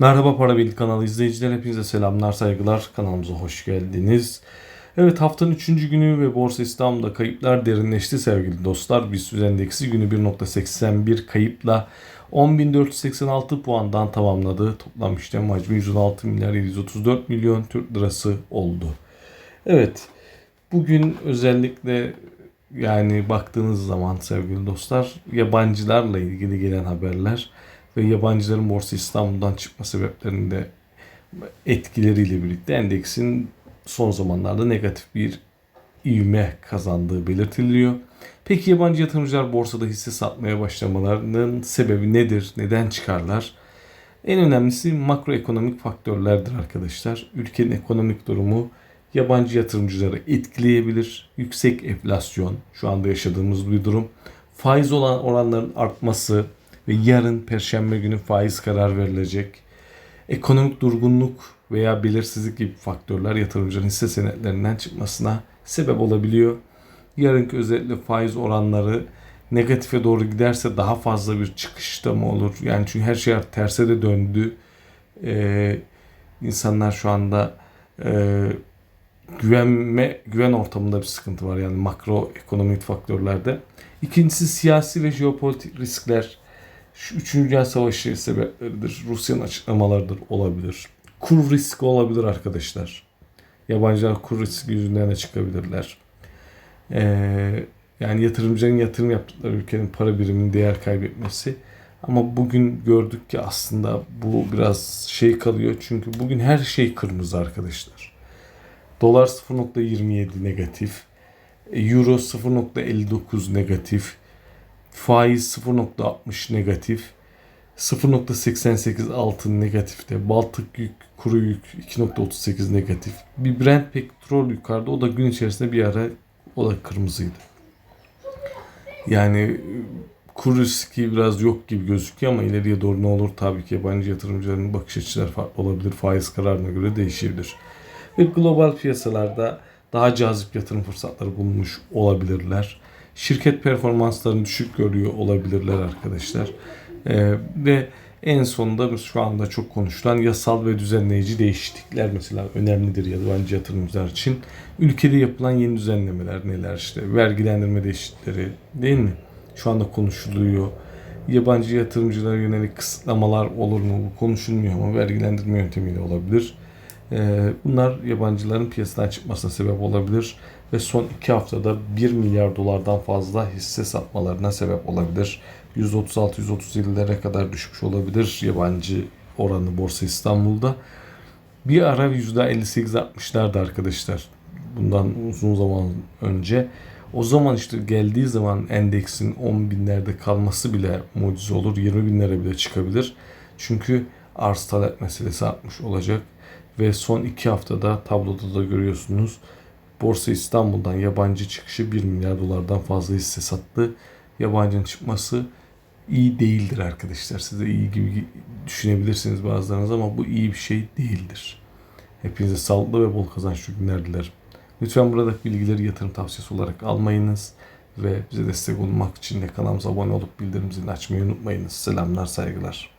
Merhaba Para Bil kanalı izleyiciler hepinize selamlar saygılar kanalımıza hoş geldiniz. Evet haftanın 3. günü ve Borsa İstanbul'da kayıplar derinleşti sevgili dostlar. BIST endeksi günü 1.81 kayıpla 10.486 puandan tamamladı. Toplam işlem hacmi 116 milyar 734 milyon Türk lirası oldu. Evet bugün özellikle yani baktığınız zaman sevgili dostlar yabancılarla ilgili gelen haberler ve yabancıların Borsa İstanbul'dan çıkma sebeplerinde etkileriyle birlikte endeksin son zamanlarda negatif bir ivme kazandığı belirtiliyor. Peki yabancı yatırımcılar borsada hisse satmaya başlamalarının sebebi nedir? Neden çıkarlar? En önemlisi makroekonomik faktörlerdir arkadaşlar. Ülkenin ekonomik durumu yabancı yatırımcıları etkileyebilir. Yüksek enflasyon şu anda yaşadığımız bir durum. Faiz olan oranların artması ve yarın perşembe günü faiz karar verilecek. Ekonomik durgunluk veya belirsizlik gibi faktörler yatırımcının hisse senetlerinden çıkmasına sebep olabiliyor. Yarınki özellikle faiz oranları negatife doğru giderse daha fazla bir çıkışta mı olur? Yani çünkü her şey terse de döndü. Ee, insanlar şu anda e, güvenme güven ortamında bir sıkıntı var yani makro ekonomik faktörlerde. İkincisi siyasi ve jeopolitik riskler. Şu 3. Dünya Savaşı sebepleridir. Rusya'nın açıklamalarıdır olabilir. Kur riski olabilir arkadaşlar. Yabancılar kur riski yüzünden de çıkabilirler. Ee, yani yatırımcının yatırım yaptıkları ülkenin para biriminin değer kaybetmesi. Ama bugün gördük ki aslında bu biraz şey kalıyor. Çünkü bugün her şey kırmızı arkadaşlar. Dolar 0.27 negatif. Euro 0.59 negatif. Faiz 0.60 negatif. 0.88 altın negatifte. Baltık yük, kuru yük 2.38 negatif. Bir Brent petrol yukarıda. O da gün içerisinde bir ara o da kırmızıydı. Yani kur riski biraz yok gibi gözüküyor ama ileriye doğru ne olur tabii ki yabancı yatırımcıların bakış açıları farklı olabilir. Faiz kararına göre değişebilir. Ve global piyasalarda daha cazip yatırım fırsatları bulmuş olabilirler. Şirket performanslarını düşük görüyor olabilirler arkadaşlar. Ee, ve en sonunda şu anda çok konuşulan yasal ve düzenleyici değişiklikler mesela önemlidir yabancı yatırımcılar için. Ülkede yapılan yeni düzenlemeler neler işte vergilendirme değişiklikleri değil mi? Şu anda konuşuluyor. Yabancı yatırımcılara yönelik kısıtlamalar olur mu? Bu konuşulmuyor ama vergilendirme yöntemiyle olabilir. Ee, bunlar yabancıların piyasadan çıkmasına sebep olabilir ve son iki haftada 1 milyar dolardan fazla hisse satmalarına sebep olabilir. 136-137'lere kadar düşmüş olabilir yabancı oranı Borsa İstanbul'da. Bir ara %58-60'lardı arkadaşlar. Bundan uzun zaman önce. O zaman işte geldiği zaman endeksin 10 binlerde kalması bile mucize olur. 20 binlere bile çıkabilir. Çünkü arz talep meselesi artmış olacak. Ve son iki haftada tabloda da görüyorsunuz. Borsa İstanbul'dan yabancı çıkışı 1 milyar dolardan fazla hisse sattı. Yabancının çıkması iyi değildir arkadaşlar. Siz de iyi gibi düşünebilirsiniz bazılarınız ama bu iyi bir şey değildir. Hepinize sağlıklı ve bol kazançlı günler dilerim. Lütfen buradaki bilgileri yatırım tavsiyesi olarak almayınız ve bize destek olmak için de kanalımıza abone olup bildirim zilini açmayı unutmayınız. Selamlar, saygılar.